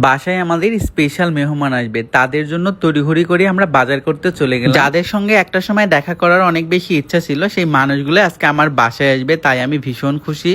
বাসায় আমাদের স্পেশাল মেহমান আসবে। তাদের জন্য তড়িঘড়ি করে আমরা বাজার করতে চলে গেলাম। যাদের সঙ্গে একটা সময় দেখা করার অনেক বেশি ইচ্ছা ছিল, সেই মানুষগুলো আজকে আমার বাসায় আসবে, তাই আমি ভীষণ খুশি।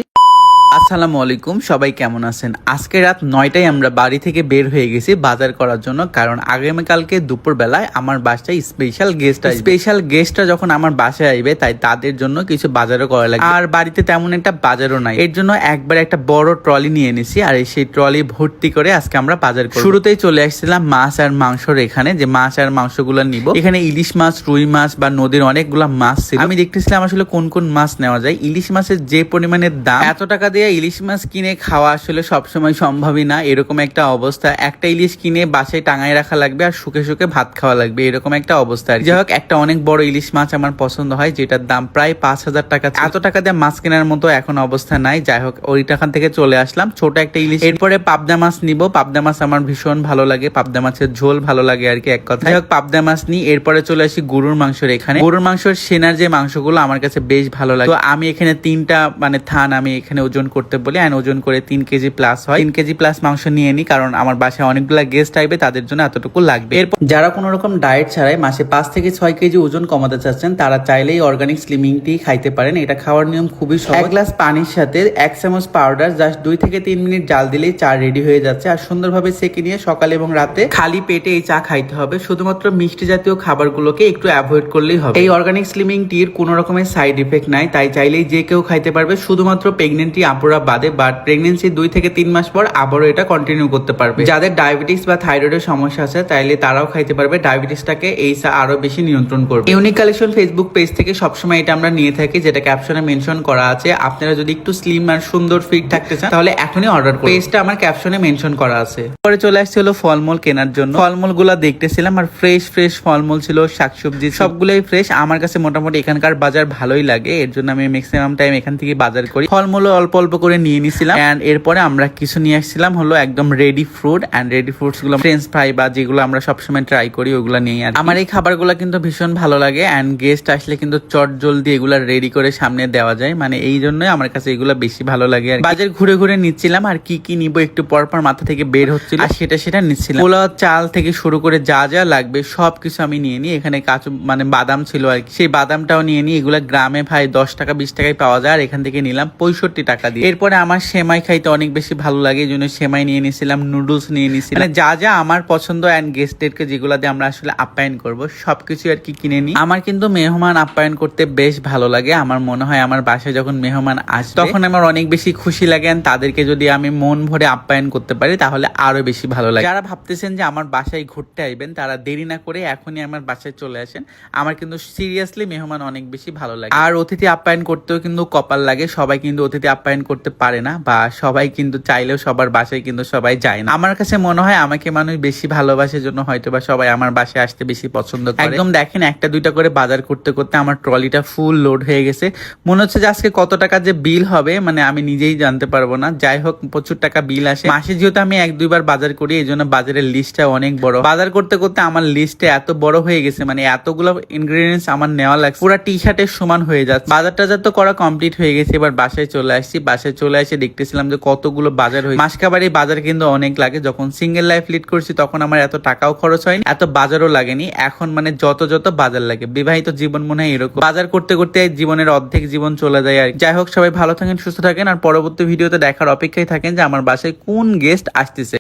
আসসালামু আলাইকুম সবাই কেমন আছেন? আজকে রাত নয়টায় আমরা বাড়ি থেকে বের হয়ে গেছি বাজার করার জন্য কারণ আগামীকালকে দুপুর বেলায় আমার বাসায় স্পেশাল গেস্ট স্পেশাল গেস্টরা যখন আমার বাসায় আসবে তাই তাদের জন্য কিছু বাজারও করা লাগে আর বাড়িতে তেমন একটা বাজারও নাই। এর জন্য একবার একটা বড় ট্রলি নিয়ে এনেছি আর এই সেই ট্রলি ভর্তি করে আজকে আমরা বাজার করব। শুরুতেই চলে আসছিলাম মাছ আর মাংসর এখানে যে মাছ আর মাংসগুলো নিব। এখানে ইলিশ মাছ রুই মাছ বা নদীর অনেকগুলো মাছ ছিল। আমি দেখতেছিলাম আসলে কোন কোন মাছ নেওয়া যায়। ইলিশ মাছের যে পরিমাণের দাম এত টাকা দিয়ে ইলিশ মাছ কিনে খাওয়া আসলে সবসময় সম্ভবই না। এরকম একটা অবস্থা। একটা ইলিশ কিনে বাসায় টাঙায় রাখা লাগবে আর শুকে শুকে ভাত খাওয়া লাগবে। এরকম একটা অবস্থা যাই হোক, একটা অনেক বড় ইলিশ মাছ আমার পছন্দ হয়, যেটার দাম প্রায় পাঁচ হাজার টাকা এত টাকা দিয়ে মাছ কেনার মতো এখন অবস্থা নাই। যাই হোক ওই টাকা থেকে চলে আসলাম। ছোট একটা ইলিশ। এরপরে পাবদা মাছ নিব। পাবদা মাছ আমার ভীষণ ভালো লাগে। পাবদা মাছের ঝোল ভালো লাগে আর কি এক কথা যাই হোক, পাবদা মাছ নিই। এরপরে চলে আসি গরুর মাংসের এখানে। গরুর মাংসের সেনার যে মাংসগুলো, আমার কাছে বেশ ভালো লাগে। তো আমি এখানে তিনটা মানে থান আমি এখানে ওজন করতে বলি অ্যান্ড ওজন করে তিন কেজি প্লাস হয়। তিন কেজি প্লাস মাংস নিয়ে নিই কারণ আমার বাসায় অনেকগুলা গেস্ট আসবে, তাদের জন্য এতটুকু লাগবে। এরপর যারা কোনো রকম ডায়েট ছাড়াই মাসে পাঁচ থেকে ছয় কেজি ওজন কমাতে চাচ্ছেন, তারা চাইলেই অর্গানিক স্লিমিং টি খাইতে পারেন। এটা খাওয়ার নিয়ম খুবই সহজ। এক গ্লাস পানির সাথে এক চামচ পাউডার জাস্ট দুই থেকে তিন মিনিট জাল দিলেই চা রেডি হয়ে যাচ্ছে। আর সুন্দরভাবে সেকে নিয়ে সকালে এবং রাতে খালি পেটে এই চা খাইতে হবে। শুধুমাত্র মিষ্টি জাতীয় খাবারগুলোকে একটু অ্যাভয়েড করলেই হবে। এই অর্গানিক স্লিমিং টির কোনো রকমের সাইড ইফেক্ট নাই, তাই চাইলেই যে কেউ খাইতে পারবে। শুধুমাত্র প্রেগনেন্টি আপুরা বাদে বাট প্রেগনেন্সি দুই থেকে তিন মাস পর আবারও এটা কন্টিনিউ করতে পারবে। যাদের ডায়াবেটিস বা থাইরয়েডের সমস্যা আছে, তাইলে তারাও খাইতে পারবে। ডায়াবেটিসটাকে এই চা আরও বেশি নিয়ন্ত্রণ করবে। ইউনিক কালেকশন ফেসবুক পেজ থেকে সবসময় এটা আমরা নিয়ে থাকি, যেটা ক্যাপশনে মেনশন করা আছে। আপনারা যদি একটু স্লিম আর সুন্দর ফিট থাকতে চান, তাহলে এখনই অর্ডার করুন। পেজটা আমার ক্যাপশনে মেনশন করা আছে। পরে চলে আসছে হলো ফলমূল কেনার জন্য। ফলমূলগুলা দেখতেছিলাম আর ফ্রেশ ফ্রেশ ফলমূল ছিল, শাকসবজি সবগুলোই ফ্রেশ আমার কাছে মোটামুটি এখানকার বাজার ভালোই লাগে। এর জন্য আমি ম্যাক্সিমাম টাইম এখান থেকে বাজার করি। ফলমূল অল্প অল্প করে নিয়ে নিছিলাম। এন্ড এরপরে আমরা কিছু নিয়ে আসছিলাম হলো একদম রেডি ফ্রুট এন্ড রেডি ফ্রুটসগুলো ফ্রেঞ্চ ফ্রাই বা যেগুলো আমরা সবসময় ট্রাই করি, ওগুলো নিয়ে আমার এই খাবার খাবারগুলো কিন্তু ভীষণ ভালো লাগে এন্ড গেস্ট আসলে কিন্তু চট জলদি এগুলা রেডি করে সামনে দেওয়া যায়। মানে এই জন্যই আমার কাছে এগুলো বেশি ভালো লাগে আর। বাজার ঘুরে ঘুরে নিচ্ছিলাম আর কি কি নিব একটু পর পর মাথা থেকে বের হচ্ছিল। আর সেটা সেটা নিচ্ছিলাম। পোলাও, চাল থেকে শুরু করে যা যা লাগবে সব কিছু আমি নিয়ে নিই। এখানে কাঁচু মানে বাদাম ছিল আর কি। সেই বাদামটাও নিয়ে নিই। এগুলো গ্রামে ভাই দশ টাকা, বিশ টাকায় পাওয়া যায়। আর এখান থেকে নিলাম পঁয়ষট্টি টাকা দিয়ে। এরপরে আমার সেমাই খাইতে অনেক বেশি ভালো লাগে, এই জন্য সেমাই নিয়ে নিয়েছিলাম, নুডলস নিয়ে নিয়েছিলাম। মানে যা যা আমার পছন্দ অ্যান্ড গেস্টেরকে যেগুলো দিয়ে আমরা আসলে আপ্যায়ন করব সবকিছু আর কি কিনে নিই। আমার কিন্তু মেহমান আপ্যায়ন করতে বেশ ভালো লাগে। আমার মনে হয় আমার বাসায় যখন মেহমান আসে তখন আমার অনেক বেশি খুশি লাগে তাদেরকে যদি আমি মন ভরে আপ্যায়ন করতে পারি, তাহলে আরও বেশি ভালো লাগে। যারা ভাবতেছেন যে আমার বাসায় ঘুরতে আসবেন তারা দেরি না করে এখনই আমার বাসায় চলে আসেন। আমার কিন্তু সিরিয়াসলি মেহমান অনেক বেশি ভালো লাগে। আর অতিথি আপ্যায়ন করতেও কিন্তু কপাল লাগে, সবাই কিন্তু অতিথি আপ্যায়ন করতে পারে না বা সবাই কিন্তু চাইলেও সবার বাসায় কিন্তু সবাই যায় না। আমার কাছে মনে হয় আমাকে মানুষ বেশি ভালোবাসার জন্য হয়তো বা সবাই আমার বাসায় আসতে বেশি পছন্দ করে। একদম দেখেন, একটা দুইটা করে বাজার করতে করতে আমার ট্রলিটা ফুল লোড হয়ে গেছে। মনে হচ্ছে যে আজকে কত টাকা যে বিল হবে মানে আমি নিজেই জানতে পারব না। যাই হোক, প্রচুর টাকা বিল আসে। মাসে যেহেতু আমি এক দুইবার বাজার করি, এই জন্য বাজারের লিস্টটা অনেক বড়। বাজার করতে করতে আমার লিস্টে এত বড় হয়ে গেছে মানে এতগুলো ইনগ্রেডিয়েন্টস আমার নেওয়া লাগছে। পুরো টি শার্টের সমান হয়ে যাচ্ছে। বাজার টাজার তো করা কমপ্লিট হয়ে গেছে, এবার বাসায় চলে আসছি। বাসায় চলে এসে দেখতেছিলাম যে কতগুলো বাজার হয়েছে। মাসকাবাড়ি বাজার কিন্তু অনেক লাগে। যখন সিঙ্গেল লাইফ লিড করছি, তখন আমার এত টাকাও খরচ হয়নি, এত বাজারও লাগেনি। এখন মানে যত যত বাজার লাগে। বিবাহিত জীবন মনে হয় এরকম। বাজার করতে করতে জীবনের অর্ধেক জীবন চলে যায় আর। যাই হোক, সবাই ভালো থাকেন, সুস্থ থাকেন। আর পরবর্তী ভিডিওতে দেখার অপেক্ষায় থাকেন যে আমার বাসায় কোন গেস্ট আসতেছে।